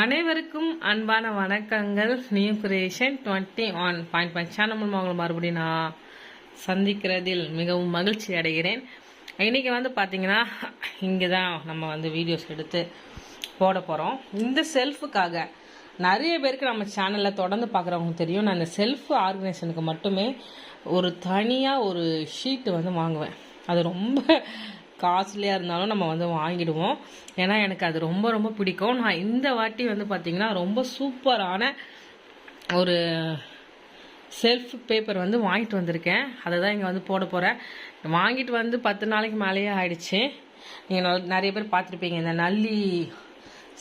அனைவருக்கும் அன்பான வணக்கங்கள். New creation twenty one point point channel மூலமாக உங்களை மறுபடியும் நான் சந்திக்கிறதில் மிகவும் மகிழ்ச்சி அடைகிறேன். இன்றைக்கி வந்து பார்த்தீங்கன்னா இங்கே தான் நம்ம வந்து வீடியோஸ் எடுத்து போட போகிறோம் இந்த செல்ஃபுக்காக நிறைய பேருக்கு நம்ம சேனலில் தொடர்ந்து பார்க்குறவங்க தெரியும். நான் இந்த செல்ஃப் ஆர்கனைசேஷனுக்கு மட்டுமே ஒரு தனியாக ஒரு ஷீட்டு வந்து வாங்குவேன். அது ரொம்ப காஸ்ட்லியாக இருந்தாலும் நம்ம வந்து வாங்கிடுவோம். ஏன்னா எனக்கு அது ரொம்ப ரொம்ப பிடிக்கும். நான் இந்த வாட்டி வந்து பார்த்திங்கன்னா ரொம்ப சூப்பரான ஒரு செல்ஃப் பேப்பர் வந்து வாங்கிட்டு வந்திருக்கேன். அதை தான் இங்கே வந்து போட போகிறேன் வாங்கிட்டு வந்து பத்து நாளைக்கு மேலேயே ஆயிடுச்சு. நீங்கள் நிறைய பேர் பார்த்துருப்பீங்க. இந்த நல்லி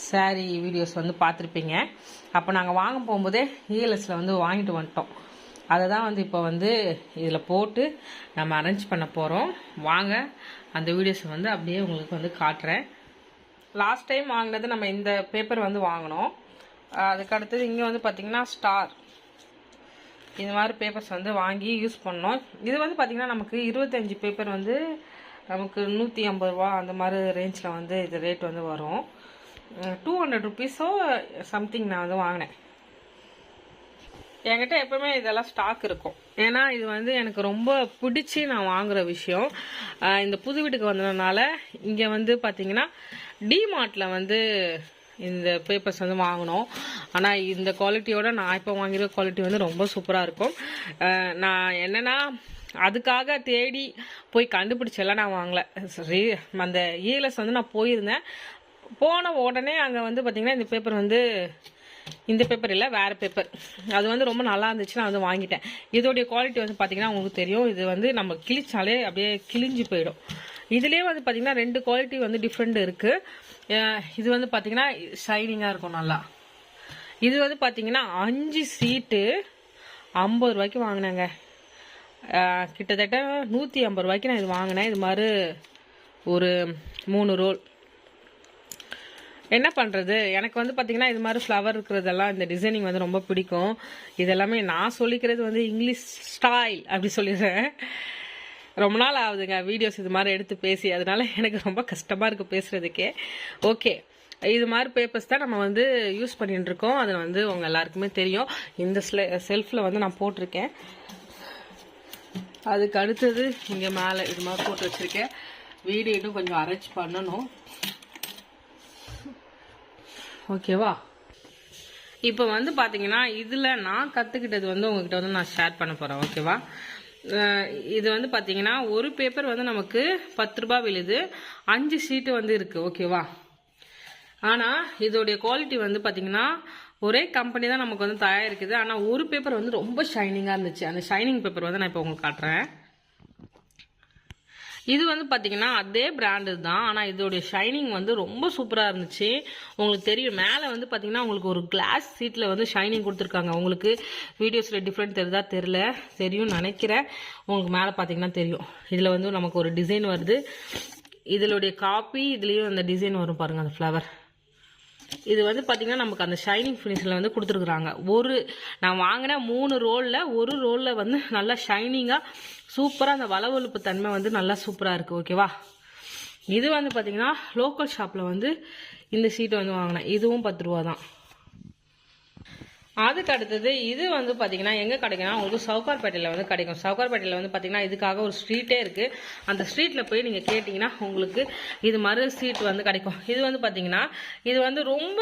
saree வீடியோஸ் வந்து பார்த்துருப்பீங்க. அப்போ நாங்கள் வாங்க போகும்போதே இஎல்எஸில் வந்து வாங்கிட்டு வந்துட்டோம். அதை தான் வந்து இப்போ வந்து இதில் போட்டு நம்ம அரேஞ்ச் பண்ண போகிறோம் வாங்க அந்த வீடியோஸை வந்து அப்படியே உங்களுக்கு வந்து காட்டுறேன். லாஸ்ட் டைம் வாங்கினது நம்ம இந்த பேப்பர் வந்து வாங்கினோம். அதுக்கு அடுத்தது இங்கே வந்து பார்த்திங்கன்னா ஸ்டார் இது மாதிரி பேப்பர்ஸ் வந்து வாங்கி யூஸ் பண்ணோம். இது வந்து பார்த்திங்கன்னா நமக்கு இருபத்தஞ்சி பேப்பர் வந்து நமக்கு நூற்றி ஐம்பது ரூபா அந்த மாதிரி ரேஞ்சில் வந்து இது ரேட் வந்து வரும். டூ ஹண்ட்ரட் ருபீஸோ சம்திங் நான் வந்து வாங்கினேன். என்கிட்ட எப்பவுமே இதெல்லாம் ஸ்டாக் இருக்கும். ஏன்னா இது வந்து எனக்கு ரொம்ப பிடிச்சி நான் வாங்குற விஷயம். இந்த புது வீட்டுக்கு வந்ததுனால இங்கே வந்து பார்த்தீங்கன்னா டிமார்ட்டில் வந்து இந்த பேப்பர்ஸ் வந்து வாங்கினோம். ஆனால் இந்த குவாலிட்டியோட நான் இப்போ வாங்கிற குவாலிட்டி வந்து ரொம்ப சூப்பராக இருக்கும். நான் என்னன்னா அதுக்காக தேடி போய் கண்டுபிடிச்செல்லாம் நான் வாங்கல. சரி அந்த இஎல்எஸ் வந்து நான் போயிருந்தேன். போன உடனே அங்கே வந்து பார்த்திங்கன்னா இந்த பேப்பர் வந்து இந்த பேப்பர் இல்லை வேறு பேப்பர் அது வந்து ரொம்ப நல்லா இருந்துச்சு நான் வந்து வாங்கிட்டேன். இதோடைய குவாலிட்டி வந்து பார்த்தீங்கன்னா உங்களுக்கு தெரியும். இது வந்து நம்ம கிழிச்சாலே அப்படியே கிழிஞ்சு போயிடும். இதுலேயே வந்து பார்த்திங்கன்னா ரெண்டு குவாலிட்டி வந்து டிஃப்ரெண்ட் இருக்குது இது வந்து பார்த்திங்கன்னா ஷைனிங்காக இருக்கும் நல்லா. இது வந்து பார்த்திங்கன்னா அஞ்சு சீட்டு ஐம்பது ரூபாய்க்கு வாங்கினேங்க. கிட்டத்தட்ட நூற்றி ஐம்பது ரூபாய்க்கு நான் இது வாங்கினேன். இது மாதிரி ஒரு மூணு ரோல் என்ன பண்ணுறது எனக்கு வந்து பார்த்திங்கன்னா இது மாதிரி ஃப்ளவர் இருக்கிறதெல்லாம் இந்த டிசைனிங் வந்து ரொம்ப பிடிக்கும். இதெல்லாமே நான் சொல்லிக்கிறது வந்து இங்கிலீஷ் ஸ்டைல் அப்படி சொல்லிடுறேன். ரொம்ப நாள் ஆகுதுங்க வீடியோஸ் இது மாதிரி எடுத்து பேசி. அதனால எனக்கு ரொம்ப கஷ்டமாக இருக்குது பேசுகிறதுக்கே ஓகே இது மாதிரி பேப்பர்ஸ் தான் நம்ம வந்து யூஸ் பண்ணிட்டு இருக்கோம். அது வந்து உங்கள் எல்லாருக்குமே தெரியும். இந்த செல்ஃபில் வந்து நான் போட்டிருக்கேன். அதுக்கு அடுத்தது இங்கே மேலே இது மாதிரி போட்டு வச்சுருக்கேன். வீடு இன்னும் கொஞ்சம் அரேஞ்ச் பண்ணணும். ஓகேவா? இப்போ வந்து பார்த்தீங்கன்னா இதில் நான் கற்றுக்கிட்டது வந்து உங்ககிட்ட வந்து நான் ஷேர் பண்ண போகிறேன் ஓகேவா? இது வந்து பார்த்தீங்கன்னா ஒரு பேப்பர் வந்து நமக்கு பத்து ரூபா விழுது. அஞ்சு சீட்டு வந்து இருக்குது ஓகேவா? ஆனால் இதோடைய குவாலிட்டி வந்து பார்த்தீங்கன்னா ஒரே கம்பெனி தான் நமக்கு வந்து தயாரிக்குது. ஆனால் ஒரு பேப்பர் வந்து ரொம்ப ஷைனிங்காக இருந்துச்சு. அந்த ஷைனிங் பேப்பர் வந்து நான் இப்போ உங்களுக்கு காட்டுறேன். இது வந்து பார்த்தீங்கன்னா அதே பிராண்டு தான். ஆனால் இதோடைய ஷைனிங் வந்து ரொம்ப சூப்பராக இருந்துச்சு. உங்களுக்கு தெரியும் மேலே வந்து பார்த்தீங்கன்னா உங்களுக்கு ஒரு கிளாஸ் சீட்டில் வந்து ஷைனிங் கொடுத்துருக்காங்க. உங்களுக்கு வீடியோஸில் டிஃப்ரெண்ட் தெரியுதா? தெரில தெரியும் நினைக்கிறேன். உங்களுக்கு மேலே பார்த்தீங்கன்னா தெரியும். இதில் வந்து நமக்கு ஒரு டிசைன் வருது. இதனுடைய காப்பி இதுலேயும் அந்த டிசைன் வரும் பாருங்கள் அந்த ஃப்ளவர் இது வந்து பார்த்திங்கன்னா நமக்கு அந்த ஷைனிங் ஃபினிஷில் வந்து கொடுத்துருக்குறாங்க. ஒரு நான் வாங்கின மூணு ரோலில் ஒரு ரோலில் வந்து நல்லா ஷைனிங்காக சூப்பராக அந்த வளவழுப்பு தன்மை வந்து நல்லா சூப்பராக இருக்குது ஓகேவா? இது வந்து பார்த்தீங்கன்னா லோக்கல் ஷாப்பில் வந்து இந்த சீட்டை வந்து வாங்கினேன். இதுவும் பத்து ரூபா தான். அதுக்கு அடுத்தது இது வந்து பார்த்தீங்கன்னா எங்கே கிடைக்கும்னா உங்களுக்கு சவுகார்பேட்டையில் வந்து கிடைக்கும். சவுகார்பேட்டையில் வந்து பார்த்தீங்கன்னா இதுக்காக ஒரு ஸ்ட்ரீட்டே இருக்குது அந்த ஸ்ட்ரீட்டில் போய் நீங்கள் கேட்டிங்கன்னா உங்களுக்கு இது மாதிரி சீட் வந்து கிடைக்கும். இது வந்து பார்த்தீங்கன்னா இது வந்து ரொம்ப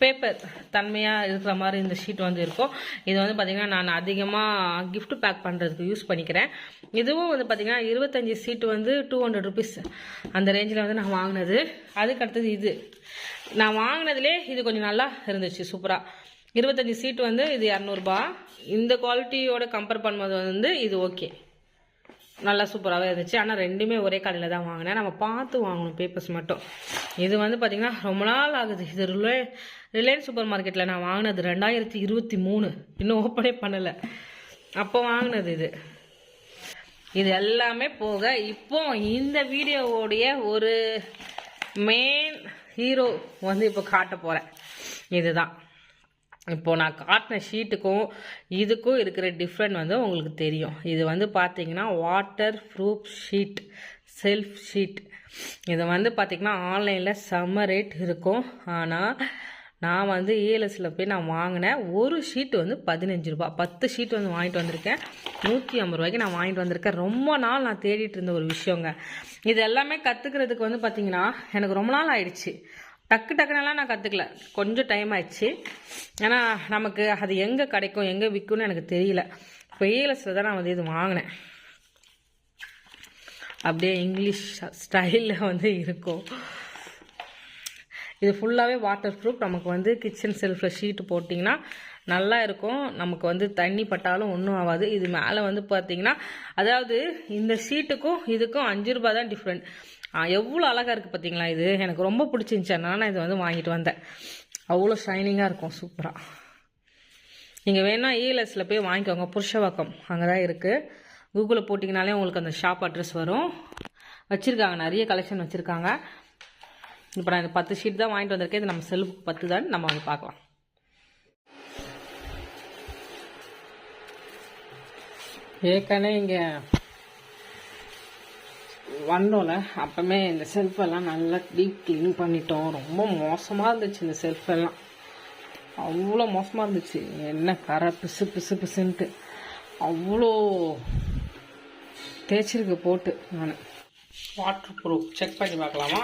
பேப்பர் தன்மையாக இருக்கிற மாதிரி இந்த ஷீட் வந்து இருக்கும். இது வந்து பார்த்திங்கன்னா நான் அதிகமாக கிஃப்ட் பேக் பண்ணுறதுக்கு யூஸ் பண்ணிக்கிறேன். இதுவும் வந்து பார்த்திங்கன்னா இருபத்தஞ்சி சீட்டு வந்து டூ ஹண்ட்ரட் ருபீஸ் அந்த ரேஞ்சில் வந்து நான் வாங்கினது. அதுக்கு அடுத்தது இது. நான் வாங்கினதுலே இது கொஞ்சம் நல்லா இருந்துச்சு சூப்பராக இருபத்தஞ்சி சீட்டு வந்து இது இரநூறுபா. இந்த குவாலிட்டியோட கம்பேர் பண்ணும்போது வந்து இது ஓகே நல்லா சூப்பராகவே இருந்துச்சு. ஆனால் ரெண்டுமே ஒரே கடையில் தான் வாங்கினேன். நம்ம பார்த்து வாங்கணும் பேப்பர்ஸ் மட்டும். இது வந்து பார்த்திங்கன்னா ரொம்ப நாள் ஆகுது. இது ரிலே ரிலையன்ஸ் சூப்பர் மார்க்கெட்டில் நான் வாங்கினது ரெண்டாயிரத்தி இருபத்தி மூணு. இன்னும் ஓப்பனே பண்ணலை. அப்போ வாங்கினது இது. இது எல்லாமே போக இப்போ இந்த வீடியோவோடைய ஒரு மெயின் ஹீரோ வந்து இப்போ காட்ட போகிறேன் இதுதான். இப்போ நான் காட்டின ஷீட்டுக்கும் இதுக்கும் இருக்கிற டிஃப்ரெண்ட் வந்து உங்களுக்கு தெரியும். இது வந்து பார்த்தீங்கன்னா water proof sheet self sheet இது வந்து பார்த்திங்கன்னா ஆன்லைனில் செம்ம ரேட் இருக்கும். ஆனால் நான் வந்து ஏஎல்எஸில் போய் நான் வாங்கினேன். ஒரு ஷீட் வந்து பதினஞ்சு ரூபா. பத்து ஷீட் வந்து வாங்கிட்டு வந்திருக்கேன். நூற்றி ஐம்பது ரூபாய்க்கு நான் வாங்கிட்டு வந்திருக்கேன். ரொம்ப நாள் நான் தேடிட்டு இருந்த ஒரு விஷயங்க. இது எல்லாமே கற்றுக்கிறதுக்கு வந்து பார்த்தீங்கன்னா எனக்கு ரொம்ப நாள் ஆயிடுச்சு. டக்கு டக்குனெல்லாம் நான் கற்றுக்கல கொஞ்சம் டைம் ஆயிடுச்சு. ஏன்னா நமக்கு அது எங்கே கிடைக்கும் எங்கே விற்கும்னு எனக்கு தெரியல. இப்போ ஏஎல்எஸில் தான் நான் வந்து இது வாங்கினேன். அப்படியே இங்கிலீஷ் ஸ்டைலில் வந்து இருக்கும். இது ஃபுல்லாகவே வாட்டர் ப்ரூஃப் நமக்கு வந்து கிச்சன் செல்ஃபில் ஷீட்டு போட்டிங்கன்னா நல்லா இருக்கும். நமக்கு வந்து தண்ணி பட்டாலும் ஒன்றும் ஆகாது. இது மேலே வந்து பார்த்தீங்கன்னா அதாவது இந்த ஷீட்டுக்கும் இதுக்கும் அஞ்சு ரூபா தான் டிஃப்ரெண்ட் எவ்வளோ அழகாக இருக்குது பார்த்தீங்களா இது? எனக்கு ரொம்ப பிடிச்சிருந்துச்சு. நான் இது வந்து வாங்கிட்டு வந்தேன். அவ்வளோ ஷைனிங்காக இருக்கும். சூப்பராக நீங்கள் வேணால் இஎல்எஸில் போய் வாங்கிக்கோங்க. புருஷவாக்கம் அங்கே தான் இருக்குது கூகுளில் போட்டிங்கனாலே உங்களுக்கு அந்த ஷாப் அட்ரஸ் வரும். வச்சுருக்காங்க. நிறைய கலெக்ஷன் வச்சுருக்காங்க. இப்போ நான் இந்த பத்து ஷீட் தான் வாங்கிட்டு வந்திருக்கேன். இது நம்ம செல்ஃபுக்கு பத்து தான். நம்ம வந்து பார்க்கலாம். ஏற்கனவே இங்கே வந்தோம்ல. அப்போமே இந்த செல்ஃபெல்லாம் நல்லா டீப் க்ளீன் பண்ணிட்டோம். ரொம்ப மோசமாக இருந்துச்சு இந்த செல்ஃபெல்லாம் அவ்வளோ மோசமாக இருந்துச்சு. என்ன கரை பிசு பிசு பிசுன்ட்டு. அவ்வளோ தேய்ச்சிருக்கு போட்டு நான். வாட்டர் ப்ரூஃப் செக் பண்ணி பார்க்கலாமா?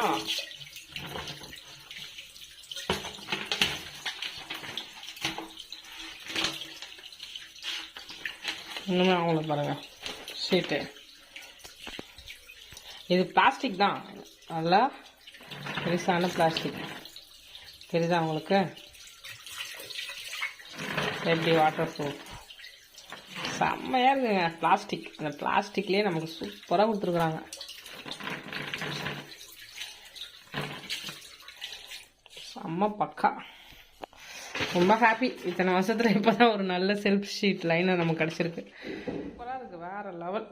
இன்னுமே அவங்கள பாருங்க. சீட்டு இது பிளாஸ்டிக் தான். நல்லா பெருசான பிளாஸ்டிக் தெரியுதா உங்களுக்கு? எப்படி வாட்டர் ப்ரூஃப் செம்மையாக இருக்குங்க பிளாஸ்டிக் அந்த பிளாஸ்டிக்லேயே நமக்கு சூப்பராக கொடுத்துருக்குறாங்க. செம்ம பக்கா. ரொம்ப ஹாப்பி இத்தனை வருஷத்தில் இப்போ தான் ஒரு நல்ல செல்ஃப் ஷீட் லைனை நமக்கு கிடச்சிருக்கு. சூப்பராக இருக்குது வேறு லெவல்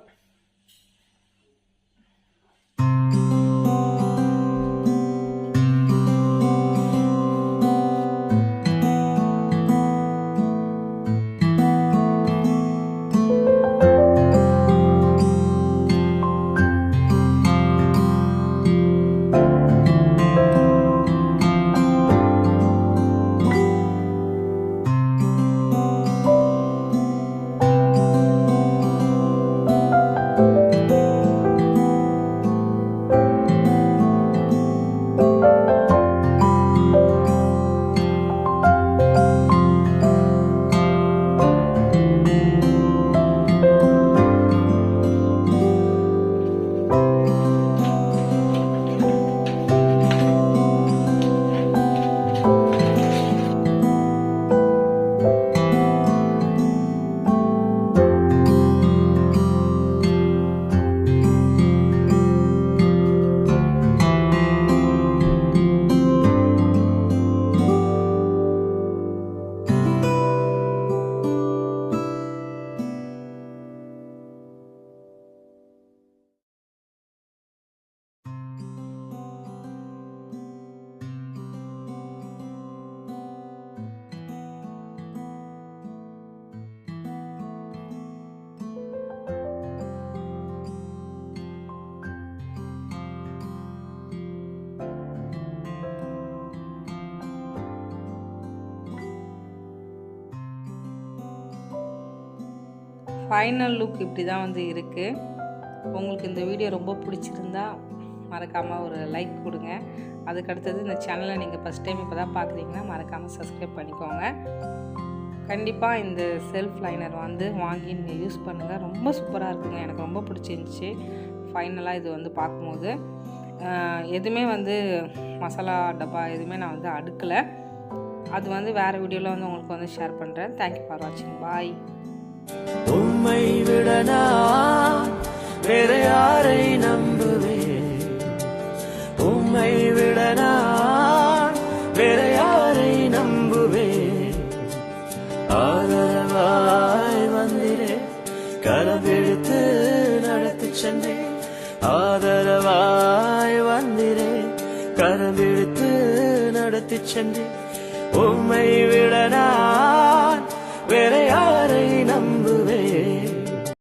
ஃபைனல் லுக் இப்படி தான் வந்து இருக்குது உங்களுக்கு இந்த வீடியோ ரொம்ப பிடிச்சிருந்தா மறக்காமல் ஒரு லைக் கொடுங்க. அதுக்கடுத்தது இந்த சேனலை நீங்கள் ஃபஸ்ட் டைம் இப்போ தான் பார்க்குறீங்கன்னா மறக்காமல் சப்ஸ்கிரைப் பண்ணிக்கோங்க. கண்டிப்பாக இந்த செல்ஃப் லைனர் வந்து வாங்கி நீங்கள் யூஸ் பண்ணுங்கள் ரொம்ப சூப்பராக இருக்குங்க. எனக்கு ரொம்ப பிடிச்சிருந்துச்சி. ஃபைனலாக இது வந்து பார்க்கும்போது. எதுவுமே வந்து மசாலா டப்பா எதுவுமே நான் வந்து அடுக்கலை. அது வந்து வேறு வீடியோவில் வந்து உங்களுக்கு வந்து ஷேர் பண்ணுறேன் தேங்க்யூ ஃபார் வாட்சிங் பாய் உம்மை விடனா வேற யாரை நம்புவேன்? உம்மை விடனா வேற யாரை நம்புவேன்? ஆதரவாய் வந்திரே கரவெடுத்து நடத்தி சென்றேன் ஆதரவாய் வந்திரே கரவிழுத்து நடத்தி சென்றேன் உம்மை விட நான் வேற